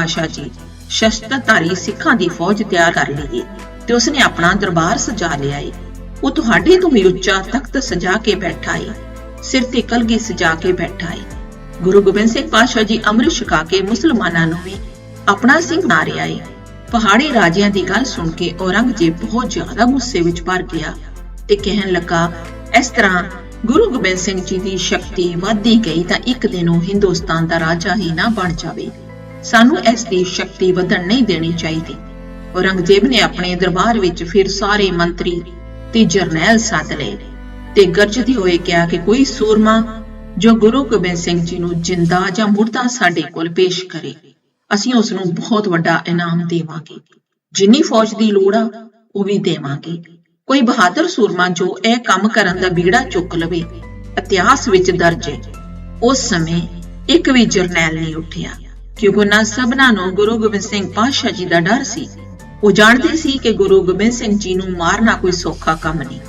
ਪਾਸ਼ਾ ਜੀ। ਸ਼ਸਤਰਧਾਰੀ ਸਿੱਖਾਂ ਦੀ ਫੌਜ ਤਿਆਰ ਕਰ ਲਈਏ ਤੇ ਉਸਨੇ ਆਪਣਾ ਦਰਬਾਰ ਸਜਾ ਲਿਆ ਏ। ਉਹ ਤੁਹਾਡੇ ਤੋਂ ਵੀ ਉੱਚਾ ਤਖਤ ਸਜਾ ਕੇ ਬੈਠਾ ਏ। ਸਿਰ ਤੇ ਕਲਗੀ ਸਜਾ ਕੇ ਬੈਠਾ ਏ। ਗੁਰੂ ਗੋਬਿੰਦ ਸਿੰਘ ਪਾਸ਼ਾ ਜੀ ਅੰਮ੍ਰਿਤ ਛਕਾ ਕੇ ਮੁਸਲਮਾਨਾਂ ਨੂੰ ਵੀ ਆਪਣਾ ਸਿੰਘ ਬਣਾ ਰਿਹਾ ਏ। ਪਹਾੜੀ ਰਾਜਿਆਂ ਦੀ ਗੱਲ ਸੁਣ ਕੇ ਔਰੰਗਜ਼ੇਬ ਬਹੁਤ ਜ਼ਿਆਦਾ ਗੁੱਸੇ ਵਿੱਚ ਭਰ ਗਿਆ ਤੇ ਕਹਿਣ ਲੱਗਾ, ਇਸ ਤਰ੍ਹਾਂ ਗੁਰੂ ਗੋਬਿੰਦ ਸਿੰਘ ਜੀ ਦੀ ਸ਼ਕਤੀ ਵਧਦੀ ਗਈ ਤਾਂ ਇੱਕ ਦਿਨ ਉਹ ਹਿੰਦੁਸਤਾਨ ਦਾ ਰਾਜਾ ਹੀ ਨਾ ਬਣ ਜਾਵੇ। ਸਾਨੂੰ ਇਸ ਦੀ ਸ਼ਕਤੀ ਵਧਣ ਨਹੀਂ ਦੇਣੀ ਚਾਹੀਦੀ। ਔਰੰਗਜ਼ੇਬ ਨੇ ਆਪਣੇ ਦਰਬਾਰ ਵਿੱਚ ਫਿਰ ਸਾਰੇ ਮੰਤਰੀ ਤੇ ਜਰਨੈਲ ਸੱਦ ਲਏ ਤੇ ਗਰਜਦੇ ਹੋਏ ਕਿਹਾ ਕਿ ਕੋਈ ਸੂਰਮਾ ਜੋ ਗੁਰੂ ਗੋਬਿੰਦ ਸਿੰਘ ਜੀ ਨੂੰ ਜਿੰਦਾ ਜਾਂ ਮੁਰਦਾ ਸਾਡੇ ਕੋਲ ਪੇਸ਼ ਕਰੇ, ਅਸੀਂ ਉਸ ਨੂੰ ਬਹੁਤ ਵੱਡਾ ਇਨਾਮ ਦੇਵਾਂਗੇ। ਜਿੰਨੀ ਫੌਜ ਦੀ ਲੋੜ ਆ, ਉਹ ਵੀ ਦੇਵਾਂਗੇ। ਕੋਈ ਬਹਾਦਰ ਸੂਰਮਾ ਜੋ ਇਹ ਕੰਮ ਕਰਨ ਦਾ ਬੀੜਾ ਚੁੱਕ ਲਵੇ, ਇਤਿਹਾਸ ਵਿੱਚ ਦਰਜ ਹੈ। ਉਸ ਸਮੇਂ ਇੱਕ ਵੀ ਜਰਨੈਲ ਨਹੀਂ ਉੱਠਿਆ। ਕਿਉਂਕਿ ਉਹਨਾਂ ਸਭਨਾਂ ਨੂੰ ਗੁਰੂ ਗੋਬਿੰਦ ਸਿੰਘ ਪਾਤਸ਼ਾਹ ਜੀ ਦਾ ਡਰ ਸੀ। ਉਹ ਜਾਣਦੇ ਸੀ ਕਿ ਗੁਰੂ ਗੋਬਿੰਦ ਸਿੰਘ ਜੀ ਨੂੰ ਮਾਰਨਾ ਕੋਈ ਸੌਖਾ ਕੰਮ ਨਹੀਂ।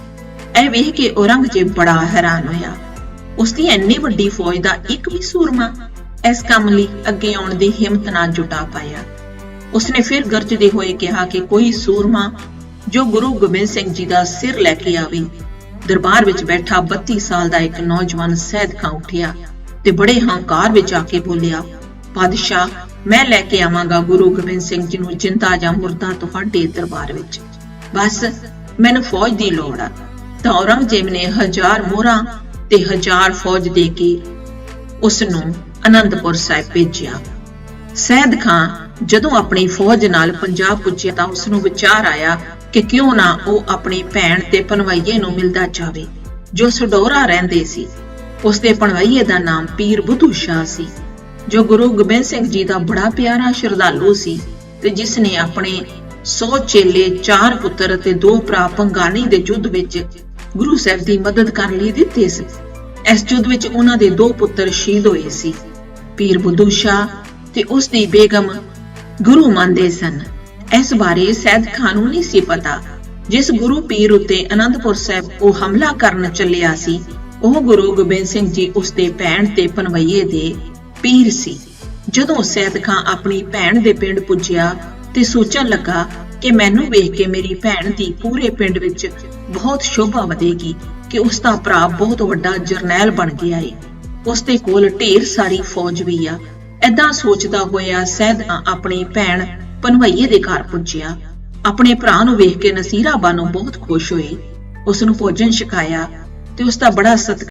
ਇਹ ਵੇਖ ਕੇ ਔਰੰਗਜ਼ੇਬ ਬੜਾ ਹੈਰਾਨ ਹੋਇਆ। ਉਸ ਦੀ ਇੰਨੀ ਵੱਡੀ ਫੌਜ ਦਾ ਇੱਕ ਵੀ ਸੂਰਮਾ ਇਸ ਕੰਮ ਲਈ ਅੱਗੇ ਆਉਣ ਦੀ ਹਿੰਮਤ ਨਾ ਜੁਟਾ ਪਾਇਆ। ਉਸਨੇ ਫਿਰ ਗਰਜਦੇ ਹੋਏ ਕਿਹਾ ਕਿ ਕੋਈ ਸੂਰਮਾ ਜੋ ਗੁਰੂ ਗੋਬਿੰਦ ਸਿੰਘ ਜੀ ਦਾ ਸਿਰ ਲੈ ਕੇ ਆਵੇ, ਦਰਬਾਰ ਵਿੱਚ ਬੈਠਾ 32 ਸਾਲ ਦਾ ਇੱਕ ਨੌਜਵਾਨ ਸੈਦ ਖਾਂ ਉੱਠਿਆ ਤੇ ਬੜੇ ਹੰਕਾਰ ਵਿੱਚ ਆ ਕੇ ਬੋਲਿਆ ਪਾਦਸ਼ਾਹ, ਮੈਂ ਲੈ ਕੇ ਆਵਾਂਗਾ ਗੁਰੂ ਗੋਬਿੰਦ ਸਿੰਘ ਜੀ ਨੂੰ ਜਿੰਦਾ ਜਾਂ ਮੁਰਦਾ ਤੁਹਾਡੇ ਦਰਬਾਰ ਵਿੱਚ। ਬਸ, ਮੈਨੂੰ ਫੌਜ ਦੀ ਲੋੜ ਆ। ਤਾਂ ਔਰੰਗਜ਼ੇਬ ਨੇ ਹਜ਼ਾਰ ਮੋਹਰਾਂ ਤੇ ਹਜ਼ਾਰ ਫੌਜ ਦੇ ਕੇ ਉਸ ਨੂੰ ਅਨੰਦਪੁਰ ਸਾਹਿਬ ਭੇਜਿਆ। ਸੈਦ ਖਾਂ ਜਦੋਂ ਆਪਣੀ ਫੌਜ ਨਾਲ ਪੰਜਾਬ ਪੁੱਜਿਆ ਤਾਂ ਉਸ ਨੂੰ ਵਿਚਾਰ ਆਇਆ ਕਿ ਕਿਉਂ ਨਾ ਉਹ ਆਪਣੀ ਭੈਣ ਤੇ ਪਨਵਈਏ ਨੂੰ ਮਿਲਦਾ ਜਾਵੇ, ਜੋ ਸਡੋਰਾ ਰਹਿੰਦੇ ਸੀ। ਉਸ ਦੇ ਪਨਵਈਏ ਦਾ ਨਾਮ ਪੀਰ ਬੁੱਧੂ ਸ਼ਾਹ ਸੀ। ਜੋ ਗੁਰੂ ਗੋਬਿੰਦ ਸਿੰਘ ਜੀ ਦਾ ਬੜਾ ਪਿਆਰਾ ਸ਼ਰਧਾਲੂ ਸੀ ਤੇ ਜਿਸ ਨੇ ਆਪਣੇ 100 ਚੇਲੇ, ਚਾਰ ਪੁੱਤਰ ਅਤੇ ਦੋ ਭਰਾ ਪੰਗਾਣੀ ਦੇ ਯੁੱਧ ਵਿੱਚ ਗੁਰੂ ਸਾਹਿਬ ਦੀ ਮਦਦ ਕਰਨ ਲਈ ਦਿੱਤੇ ਸੀ। ਇਸ ਯੁੱਧ ਵਿੱਚ ਉਹਨਾਂ ਦੇ ਦੋ ਪੁੱਤਰ ਸ਼ਹੀਦ ਹੋਏ ਸੀ। ਪੀਰ ਬੁੱਧੂ ਸ਼ਾਹ ਤੇ ਉਸ ਦੀ ਬੇਗਮ ਗੁਰੂ ਮੰਨਦੇ ਸਨ। ਇਸ ਬਾਰੇ ਸੈਦ ਖਾਨ ਨੂੰ ਨਹੀਂ ਸੀ ਪਤਾ। ਜਿਸ ਗੁਰੂ ਪੀਰ ਉਤੇ ਅਨੰਦਪੁਰ ਸਾਹਿਬ ਉਹ ਹਮਲਾ ਕਰਨ ਚੱਲਿਆ ਸੀ, ਉਹ ਗੁਰੂ ਗੋਬਿੰਦ ਸਿੰਘ ਜੀ ਉਸ ਦੇ ਭੈਣ ਤੇ ਪਨਵਈਏ ਦੇ ਪੀਰ ਸੀ। ਜਦੋਂ ਸੈਦ ਖਾਨ ਆਪਣੀ ਭੈਣ ਦੇ ਪਿੰਡ ਪੁੱਜਿਆ ਤੇ ਸੋਚਣ ਲੱਗਾ ਕਿ ਮੈਨੂੰ ਵੇਖ ਕੇ ਮੇਰੀ ਭੈਣ ਦੀ ਪੂਰੇ ਪਿੰਡ ਵਿੱਚ ਬਹੁਤ ਸ਼ੋਭਾ ਵਧੇਗੀ ਕਿ ਉਸ ਦਾ ਭਰਾ ਬਹੁਤ ਵੱਡਾ ਜਰਨੈਲ ਬਣ ਗਿਆ ਏ। ਉਸ ਦੇ ਕੋਲ ਢੇਰ ਸਾਰੀ ਫੌਜ ਵੀ ਆ। ਐਦਾਂ ਸੋਚਦਾ ਹੋਇਆ ਸੈਦ ਖਾਂ ਆਪਣੀ ਭੈਣ ਪਨਵਈਏ ਦੇ ਘਰ ਪੁੱਜਿਆ। ਆਪਣੇ ਭਰਾ ਨੂੰ ਵੇਖ ਕੇ ਨਸੀਰਾ ਬਾਨੋ ਬਹੁਤ ਖੁਸ਼ ਹੋਈ ਉਸ ਨੂੰ ਭੋਜਨ ਛਕਾਇਆ ਤੇ ਉਸ ਦਾ ਬੜਾ ਸਤਿਕਾਰ